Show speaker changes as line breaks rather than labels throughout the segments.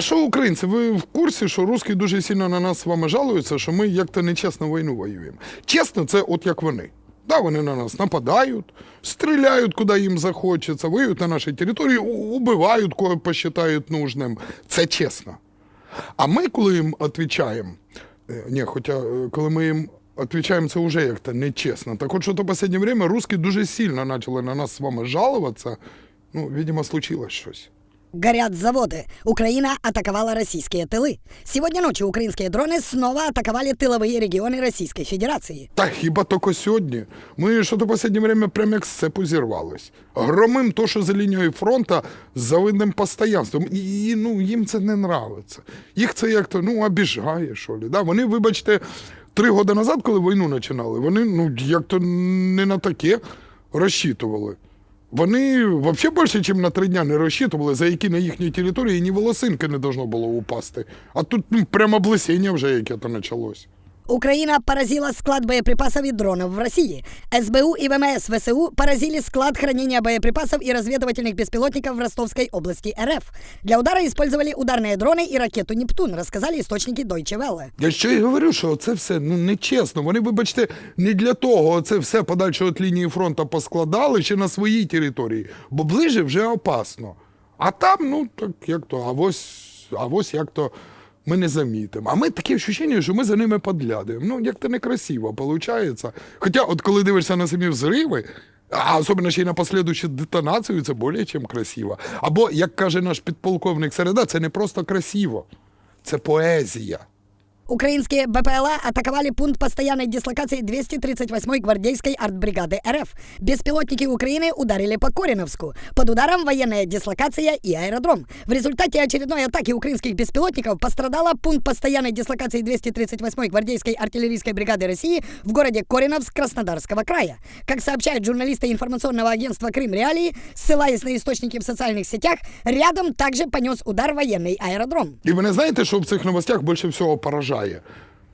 А що українці? Ви в курсі, що русські дуже сильно на нас з вами жалуються, що ми як-то нечесно війну воюємо? Чесно, це от як вони. Да, вони на нас нападають, стріляють, куди їм захочеться, воюють на нашій території, убивають, кого посчитають нужним. Це чесно. А ми, коли їм відповідаємо, е, ні, хоча е, коли ми їм відповідаємо, це вже як-то нечесно. Так от, що то в останнє время русські дуже сильно почали на нас з вами жалуватися. Ну, видимо, случилось щось.
Горят заводы. Украина атаковала российские тылы. Сегодня ночью украинские дроны снова атаковали тыловые регионы Российской Федерации.
Та хіба тільки сьогодні? Ми що то в останнє время прямо як з цепу зірвались. Громим то, що за лінією фронту з завидним постоянством. І, і, ну, їм це не нравиться. Їх це як-то ну, обіжає, що ли. Да? Вони, вибачте, три роки назад, коли війну починали, вони ну, як-то не на таке розчитували. Вони взагалі більше, ніж на три дня не розчитували, за які на їхній території ні волосинки не должно було упасти. А тут ну, прямо облесіння вже яке то почалось.
Украина поразила склад боеприпасов и дронов в России. СБУ и ВМС ВСУ поразили склад хранения боеприпасов и разведывательных беспилотников в Ростовской области РФ. Для удара использовали ударные дроны и ракету «Нептун», рассказали источники Deutsche Welle.
Я що й говорю, що це все ну нечесно. Вони, вибачте, не для того це все подальше від лінії фронту поскладали ще на своїй території, бо ближе вже опасно. А там, ну так як то, авось, авось як то ми не замітимо. А ми таке відчуття, що ми за ними подглядаємо. Ну, як то некрасиво виходить. Хоча, от коли дивишся на самі взриви, а особливо ще й на послідуючу детонацію, це більше, ніж красиво. Або, як каже наш підполковник Середа, це не просто красиво, це поезія.
Украинские БПЛА атаковали пункт постоянной дислокации 238-й гвардейской артбригады РФ. Беспилотники Украины ударили по Кореновску. Под ударом военная дислокация и аэродром. В результате очередной атаки украинских беспилотников пострадала пункт постоянной дислокации 238-й гвардейской артиллерийской бригады России в городе Кореновск Краснодарского края. Как сообщают журналисты информационного агентства «Крым Реалии», ссылаясь на источники в социальных сетях, рядом также понес удар военный аэродром.
І ви не знаєте, що в цих новостях більше всього Поражає?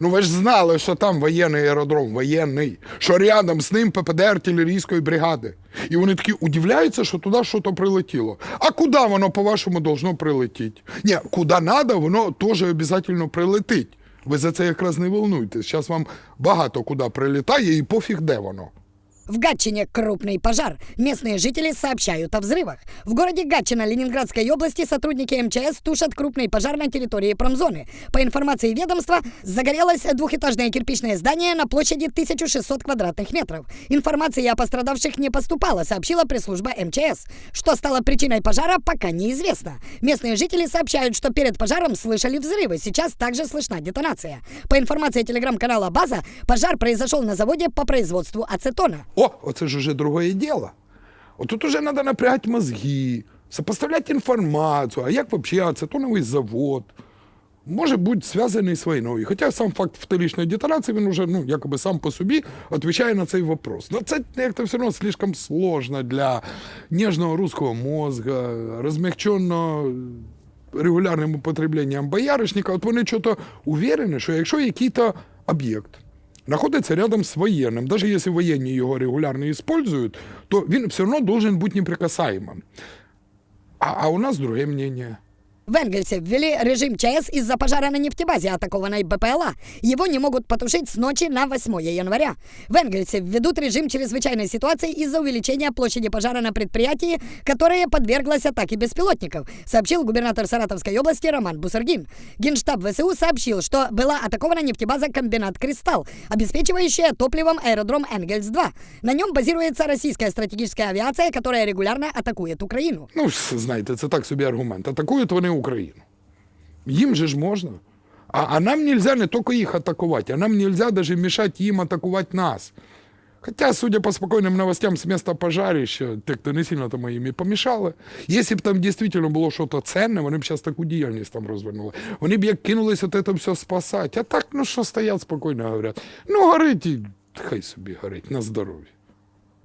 Ну ви ж знали, що там воєнний аеродром, воєнний, що рядом з ним ППД артилерійської бригади. І вони такі удивляються, що туди щось прилетіло. А куди воно, по-вашому, должно прилетіти? Ні, куди треба, воно теж обов'язково прилетить. Ви за це якраз не волнуйтесь. Зараз вам багато куди прилітає і пофіг де воно.
В Гатчине крупный пожар. Местные жители сообщают о взрывах. В городе Гатчина Ленинградской области сотрудники МЧС тушат крупный пожар на территории промзоны. По информации ведомства, загорелось двухэтажное кирпичное здание на площади 1600 квадратных метров. Информации о пострадавших не поступало, сообщила пресс-служба МЧС. Что стало причиной пожара, пока неизвестно. Местные жители сообщают, что перед пожаром слышали взрывы. Сейчас также слышна детонация. По информации телеграм-канала «База», пожар произошел на заводе по производству ацетона.
О, оце ж уже другое діло. От тут уже треба напрягати мозги, сопоставляти інформацію, а як взагалі ацетоновий завод може бути зв'язаний з війною. Хоча сам факт вторичної детонації, він уже ну, якоби сам по собі відповідає на цей вопрос. Но це як-то все одно слишком сложно для нежного русского мозга, розмягченого регулярним употребленням бояришника, от вони чого-то що якщо якийсь об'єкт знаходиться рядом з воєнним, навіть якщо воєнні його регулярно используют, то він все одно должен бути неприкасаемым. А, а у нас друге мнение.
В Энгельсе ввели режим ЧС из-за пожара на нефтебазе, атакованной БПЛА. Его не могут потушить с ночи на 8 января. В Энгельсе введут режим чрезвычайной ситуации из-за увеличения площади пожара на предприятии, которое подверглось атаке беспилотников, сообщил губернатор Саратовской области Роман Бусергин. Генштаб ВСУ сообщил, что была атакована нефтебаза «Комбинат Кристалл», обеспечивающая топливом аэродром Энгельс-2. На нем базируется российская стратегическая авиация, которая регулярно атакует Украину.
Ну, знаєте, це так собі аргумент. Атакують вони Україну. Їм же ж можна. А, а нам нельзя не тільки їх атакувати, а нам нельзя даже мешать їм атакувати нас. Хотя, судя по спокойным новостям с места пожарища, те, кто не сильно там им и помешали, если б там действительно було щось ценне, вони б зараз таку діяльність там розвернули. Вони б як кинулись от це все спасати. А так, ну що стоять спокійно говорять. Ну, горить і хай собі горить, на здоров'я.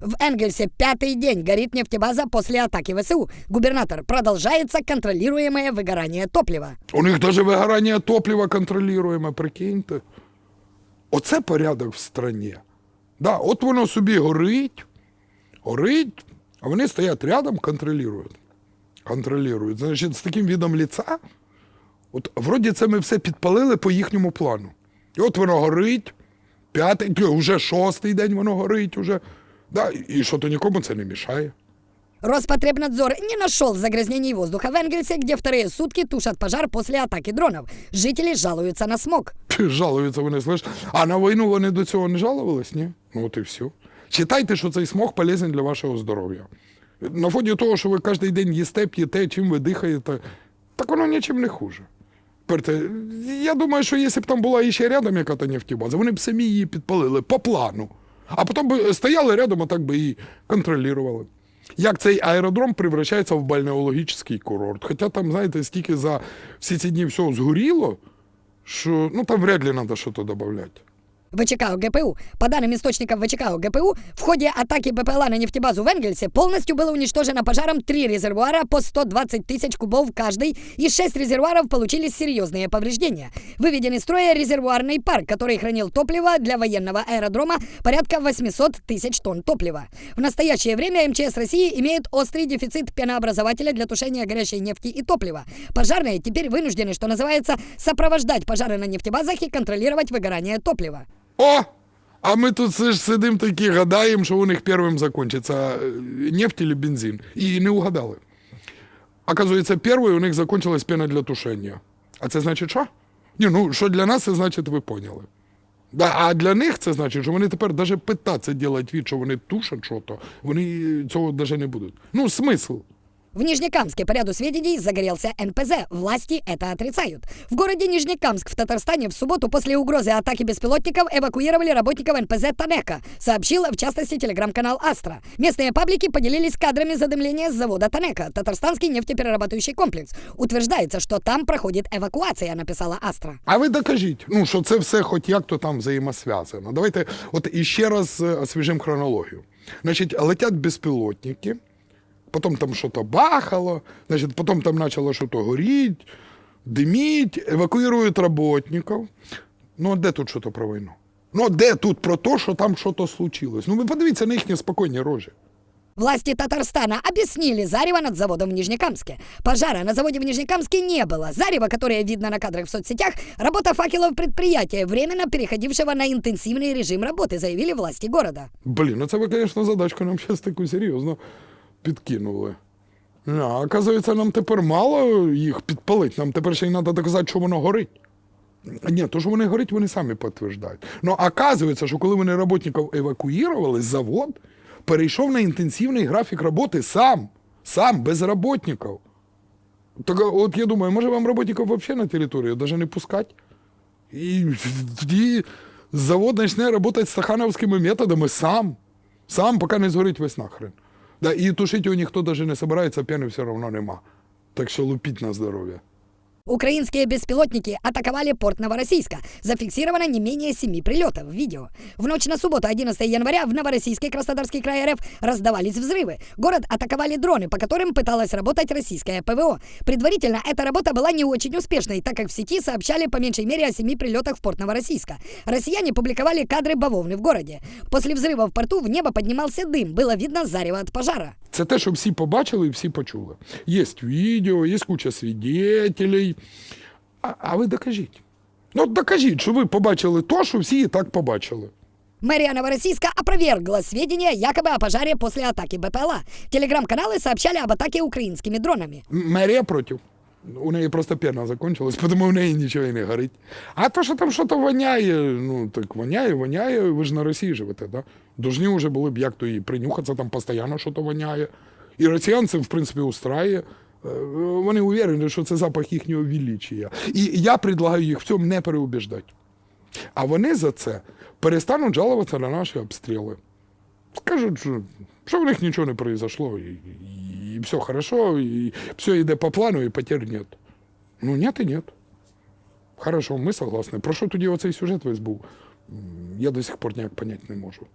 В Энгельсе пятый день горит нефтебаза после атаки ВСУ. Губернатор, продолжается контролируемое выгорание топлива.
У них даже вигорання топлива контролюємо, прикиньте. Оце порядок в страні. Да, от воно собі горить, горить, а вони стоять рядом, контролюють. Контролюють. Значить, з таким видом лица От вроді це ми все підпалили по їхньому плану. І от воно горить, п'ятий, ті, вже шостий день воно горить уже. Да, і що то нікому це не мішає.
Роспотребнадзор не нашел загрязнений воздуха в Энгельсе, где вторые сутки тушат пожар после атаки дронов. Жители жалуются на смог.
Жалуються вони, слиш. А на війну вони до цього не жалувались, ні? Ну от і все. Читайте, що цей смог полезен для вашого здоров'я. На фоні того, що ви кожен день їсте, п'єте, чим ви дихаєте, так воно нічим не хуже. Перте, я думаю, що якщо б там була іще рядом яка-то нефтебаза, вони б самі її підпалили по плану. А потім би стояли рядом, а так би і контролювали. Як цей аеродром превращається в бальнеологічний курорт. Хоча там, знаєте, стільки за всі ці дні всього згоріло, що ну там вряд ли треба щось додати.
ВЧК ГПУ. По данным источников ВЧК ГПУ, в ходе атаки БПЛА на нефтебазу в Энгельсе полностью было уничтожено пожаром три резервуара по 120 тысяч кубов каждый, и шесть резервуаров получили серьезные повреждения. Выведен из строя резервуарный парк, который хранил топливо для военного аэродрома порядка 800 тысяч тонн топлива. В настоящее время МЧС России имеет острый дефицит пенообразователя для тушения горячей нефти и топлива. Пожарные теперь вынуждены, что называется, сопровождать пожары на нефтебазах и контролировать выгорание топлива.
О! А ми тут сидимо такі, гадаємо, що у них першим закінчиться е, нефть или бензин. І не угадали. Оказується, першою у них закінчилась пена для тушення. А це значить що? Ні, ну що для нас, це значить, ви поняли. Да, а для них це значить, що вони тепер навіть питатися робити від, що вони тушать щось, вони цього навіть не будуть. Ну, смисл.
В Нижнекамске, по ряду сведений, загорелся НПЗ. Власти это отрицают. В городе Нижнекамск в Татарстане в субботу после угрозы атаки беспилотников эвакуировали работников НПЗ Танека, сообщил в частности телеграм-канал Астра. Местные паблики поделились кадрами задымления с завода Танека, татарстанский нефтеперерабатывающий комплекс. Утверждается, что там проходит эвакуация, написала Астра.
А ви докажіть, ну, що це все хоч як-то там взаємосв'язано. Давайте от іще раз е, освіжимо хронологію. Значить, летять безпілотники, потім там щось бахало, значить, потім там почало щось горіти, диміть, евакуюють роботників. Ну, а де тут щось про війну? Ну, а де тут про те, що там щось случилось? Ну, ви подивіться на їхні спокійні рожі.
Власти Татарстана объяснили зарево над заводом в Нижнекамске. Пожара на заводе в Нижнекамске не было. Зарево, которое видно на кадрах в соцсетях, работа факелов предприятия, временно переходившего на интенсивный режим работы, заявили власти города.
Блін, ну це ви, звісно, задачку нам зараз таку серйозно підкинули. А, оказується, нам тепер мало їх підпалити, нам тепер ще й треба доказати, що воно горить. Ні, то, що вони горить, вони самі підтверджують. Ну, оказується, що коли вони роботників евакуювали, завод перейшов на інтенсивний графік роботи сам, сам, без роботників. Так от я думаю, може вам роботників взагалі на територію навіть не пускати? І тоді завод почне працювати стахановськими методами сам. Сам, поки не згорить весь нахрен. Да, і тушити його ніхто навіть не збирається, п'яни все одно нема. Так що лупіть на здоров'я.
Украинские беспилотники атаковали порт Новороссийска. Зафиксировано не менее семи прилетов. Видео. В ночь на субботу, 11 января, в Новороссийске, Краснодарский край РФ, раздавались взрывы. Город атаковали дроны, по которым пыталась работать российское ПВО. Предварительно эта работа была не очень успешной, так как в сети сообщали по меньшей мере о семи прилетах в порт Новороссийска. Россияне публиковали кадры бавовны в городе. После взрыва в порту в небо поднимался дым. Было видно зарево от пожара.
Це те, що всі побачили і всі почули. Є відео, є куча свідетелей. А, а ви докажіть. Ну, от докажіть, що ви побачили то, що всі і так побачили.
Мэрия Новороссийска опровергла сведения якобы о пожаре после атаки БПЛА. Телеграм-каналы сообщали об атаке украинскими дронами.
М- Мерія проти. У неї просто пена закончилась, тому в неї нічого не горить. А то, що там щось воняє, ну так воняє, воняє, ви ж на Росії живете, да? Должні вже були б як то і принюхатися, там постійно щось воняє. І росіян це, в принципі, устрає. Е, Вони уверені, що це запах їхнього величия. І я предлагаю їх в цьому не переубіждати. А вони за це перестануть жалуватися на наші обстріли. Скажуть, що, в них нічого не произошло, і все хорошо, і все йде по плану, і потерь нет. Ну, нет і нет. Хорошо, ми согласні. Про що тоді оцей сюжет весь був? Я до сих пор ніяк понять не можу.